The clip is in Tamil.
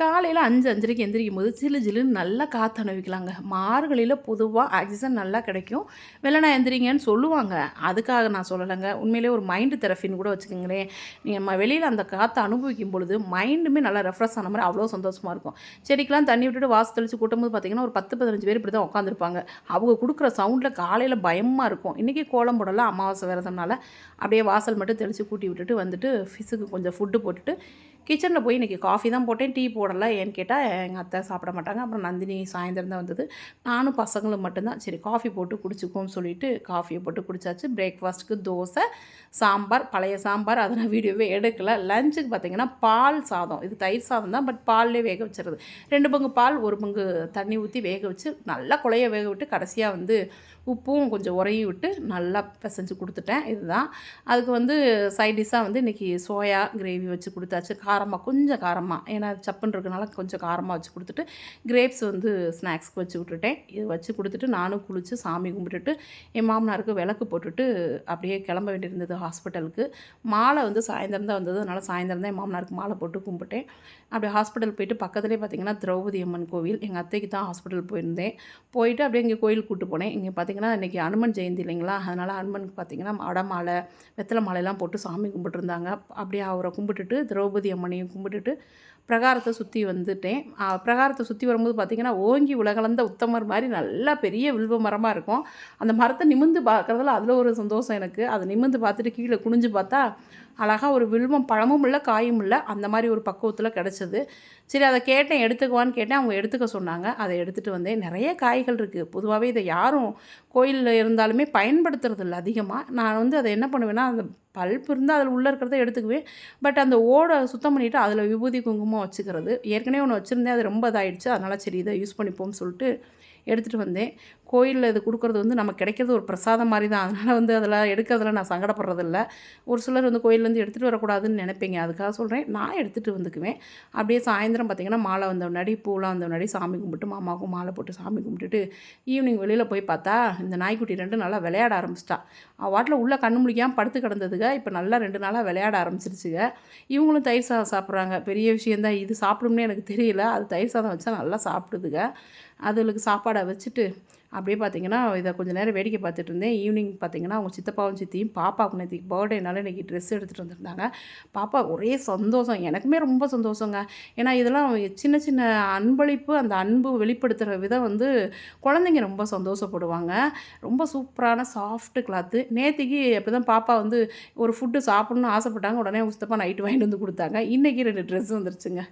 காலையில் அஞ்சு அஞ்சரைக்கு எந்திரிக்கும் போது சிலு ஜிலுன்னு நல்லா காற்று அனுபவிக்கலாங்க. மார்கழியில் பொதுவாக ஆக்சிஜன் நல்லா கிடைக்கும். வெள்ளனா எந்திரிங்கன்னு சொல்லுவாங்க. அதுக்காக நான் சொல்லலைங்க. உண்மையிலே ஒரு மைண்டு தெரப்பின்னு கூட வச்சுக்கோங்களேன். நீங்கள் வெளியில் அந்த காற்றை அனுபவிக்கும் பொழுது மைண்டுமே நல்லா ரெஃப்ரெஷ் ஆன மாதிரி அவ்வளோ சந்தோஷமாக இருக்கும். செடிக்கெலாம் தண்ணி விட்டுட்டு வாசல் தெளித்து கூட்டும்போது பார்த்திங்கன்னா ஒரு பத்து பதினஞ்சு பேர் இப்படி தான் உட்காந்துருப்பாங்க அவங்க கொடுக்குற சவுண்டில் காலையில் பயமாக இருக்கும். இன்றைக்கி கோலம் போடலாம் அமாவாசை விரதம்னால அப்படியே வாசல் மட்டும் தெளித்து கூட்டி விட்டுட்டு வந்துட்டு ஃபிஷ்ஷுக்கு கொஞ்சம் ஃபுட்டு போட்டுட்டு கிச்சனில் போய் இன்றைக்கி காஃபி தான் போட்டேன் டீ போடலை ஏன்னு கேட்டால் எங்கள் அத்தை சாப்பிட மாட்டாங்க. அப்புறம் நந்தினி சாயந்தரம் தான் வந்தது. நானும் பசங்களும் மட்டும்தான் சரி காஃபி போட்டு குடிச்சுக்கோன்னு சொல்லிட்டு காஃபியை போட்டு குடித்தாச்சு பிரேக்ஃபாஸ்ட்டுக்கு தோசை சாம்பார் பழைய சாம்பார் அதை நான் வீடியோவே எடுக்கலை. லஞ்சுக்கு பார்த்திங்கன்னா பால் சாதம். இது தயிர் சாதம் தான் பட் பால்லே வேக வச்சுருது. ரெண்டு பங்கு பால் ஒரு பங்கு தண்ணி ஊற்றி வேக வச்சு நல்லா குழைய வேக விட்டு கடைசியாக வந்து உப்பும் கொஞ்சம் உரையும் விட்டு நல்லா பிசைஞ்சு கொடுத்துட்டேன். இதுதான். அதுக்கு வந்து சைட் டிஷ்ஷாக வந்து இன்றைக்கி சோயா கிரேவி வச்சு கொடுத்தாச்சு. காரமாக கொஞ்சம் காரமாக ஏன்னா சப்புன்னு இருக்கனால கொஞ்சம் காரமாக வச்சு கொடுத்துட்டு கிரேப்ஸ் வந்து ஸ்நாக்ஸ்க்கு வச்சு விட்டுட்டேன். இது வச்சு கொடுத்துட்டு நானும் குளித்து சாமி கும்பிட்டுட்டு என் மாமனாருக்கு விளக்கு போட்டுட்டு அப்படியே கிளம்ப வேண்டியிருந்தது ஹாஸ்பிட்டலுக்கு மாலை வந்து சாயந்தரம் தான் வந்தது. அதனால் சாயந்தரம் தான் என் மாமனாருக்கு மாலை போட்டு கும்பிட்டேன். அப்படியே ஹாஸ்பிட்டல் போயிட்டு பக்கத்துலேயே பார்த்திங்கன்னா திரௌபதி அம்மன் கோவில். எங்கள் அத்தைக்கு தான் ஹாஸ்பிட்டல் போயிருந்தேன். போயிட்டு அப்படியே இங்கே கோயில் கூப்பிட்டு போனேன். இங்கே பார்த்திங்கன்னா இன்றைக்கி அனுமன் ஜெயந்தி இல்லைங்களா? அதனால் அனுமனுக்கு பார்த்திங்கன்னா அடமாலை வெத்தலை மாலையெல்லாம் போட்டு சாமி கும்பிட்டுருந்தாங்க. அப்படியே அவரை கும்பிட்டுட்டு திரௌபதி அம்மன் அம்மனையும் கும்பிட்டுட்டு பிரகாரத்தை சுற்றி வந்துட்டேன். பிரகாரத்தை சுற்றி வரும்போது பார்த்திங்கன்னா ஓங்கி உலகளந்த உத்தமர் மாதிரி நல்லா பெரிய வில்வ மரமாக இருக்கும். அந்த மரத்தை நிமிந்து பார்க்குறதுல அதில் ஒரு சந்தோஷம் எனக்கு. அதை நிமிந்து பார்த்துட்டு கீழே குனிஞ்சு பார்த்தா அழகாக ஒரு வில்வம் பழமும் இல்லை காயும் இல்லை அந்த மாதிரி ஒரு பக்குவத்தில் கிடச்சிது. சரி அதை கேட்டேன் எடுத்துக்குவான்னு கேட்டேன் அவங்க எடுத்துக்க சொன்னாங்க. அதை எடுத்துகிட்டு வந்தேன் நிறைய காய்கள் இருக்குது பொதுவாகவே இதை யாரும் கோயிலில் இருந்தாலுமே பயன்படுத்துறது இல்லை அதிகமாக நான் வந்து அதை என்ன பண்ணுவேன்னா அந்த பல்ப் இருந்தால் அதில் உள்ளே இருக்கிறத எடுத்துக்குவேன். பட் அந்த ஓடை சுத்தம் பண்ணிவிட்டு அதில் விபூதி குங்குமம் வச்சுக்கிறது. ஏற்கனவே ஒன்று வச்சுருந்தேன் அது ரொம்ப இதாகிடுச்சு அதனால் சரி இதை யூஸ் பண்ணிப்போம்னு சொல்லிட்டு எடுத்துகிட்டு வந்தேன். கோயிலில் இது கொடுக்குறது வந்து நமக்கு கிடைக்கிறது ஒரு பிரசாதம் மாதிரி தான் அதனால் வந்து அதில் எடுக்கிறதுல நான் சங்கடப்படுறதில்ல. ஒரு சிலர் வந்து கோயிலேருந்து எடுத்துகிட்டு வரக்கூடாதுன்னு நினைப்பீங்க. அதுக்காக சொல்கிறேன் நான் எடுத்துகிட்டு வந்துக்குவேன். அப்படியே சாயந்தரம் பார்த்திங்கன்னா மாலை வந்த முன்னாடி பூலாம் வந்த முன்னாடி சாமி கும்பிட்டு மாமாவுக்கும் மாலை போட்டு சாமி கும்பிட்டுட்டு ஈவினிங் வெளியில் போய் பார்த்தா இந்த நாய்க்குட்டி ரெண்டு நல்லா விளையாட ஆரம்பிச்சிட்டா. வாட்டில் உள்ளே கண்ணு முடிக்காமல் படுத்து கிடந்ததுங்க. இப்போ நல்லா ரெண்டு நாளாக விளையாட ஆரம்பிச்சிருச்சுங்க. இவங்களும் தயிர் சாதம் சாப்பிட்றாங்க. பெரிய விஷயந்தான் இது சாப்பிடும்னே எனக்கு தெரியல. அது தயிர் சாதம் வச்சா நல்லா சாப்பிடுதுங்க. அதுகளுக்கு சாப்பாடை வச்சுட்டு அப்படியே பார்த்தீங்கன்னா இதை கொஞ்சம் நேரம் வேடிக்கை பார்த்துட்டு இருந்தேன். ஈவினிங் பார்த்தீங்கன்னா அவங்க சித்தப்பாவும் சித்தியும் பாப்பாவுக்கு நேற்று பர்த்டேனால இன்றைக்கி ட்ரெஸ் எடுத்துகிட்டு வந்திருந்தாங்க. பாப்பா ஒரே சந்தோஷம். எனக்குமே ரொம்ப சந்தோஷங்க. ஏன்னா இதெல்லாம் சின்ன சின்ன அன்பளிப்பு அந்த அன்பு வெளிப்படுத்துகிற விதம் வந்து குழந்தைங்க ரொம்ப சந்தோஷப்படுவாங்க. ரொம்ப சூப்பரான சாஃப்ட்டு கிளாத்து நேற்றுக்கு அப்படி தான் பாப்பா வந்து ஒரு ஃபுட்டு சாப்பிட்ணுன்னு ஆசைப்பட்டாங்க. உடனே சித்தப்பா நைட்டு வாங்கிட்டு வந்து கொடுத்தாங்க. இன்றைக்கி ரெண்டு ட்ரெஸ் வந்துருச்சுங்க.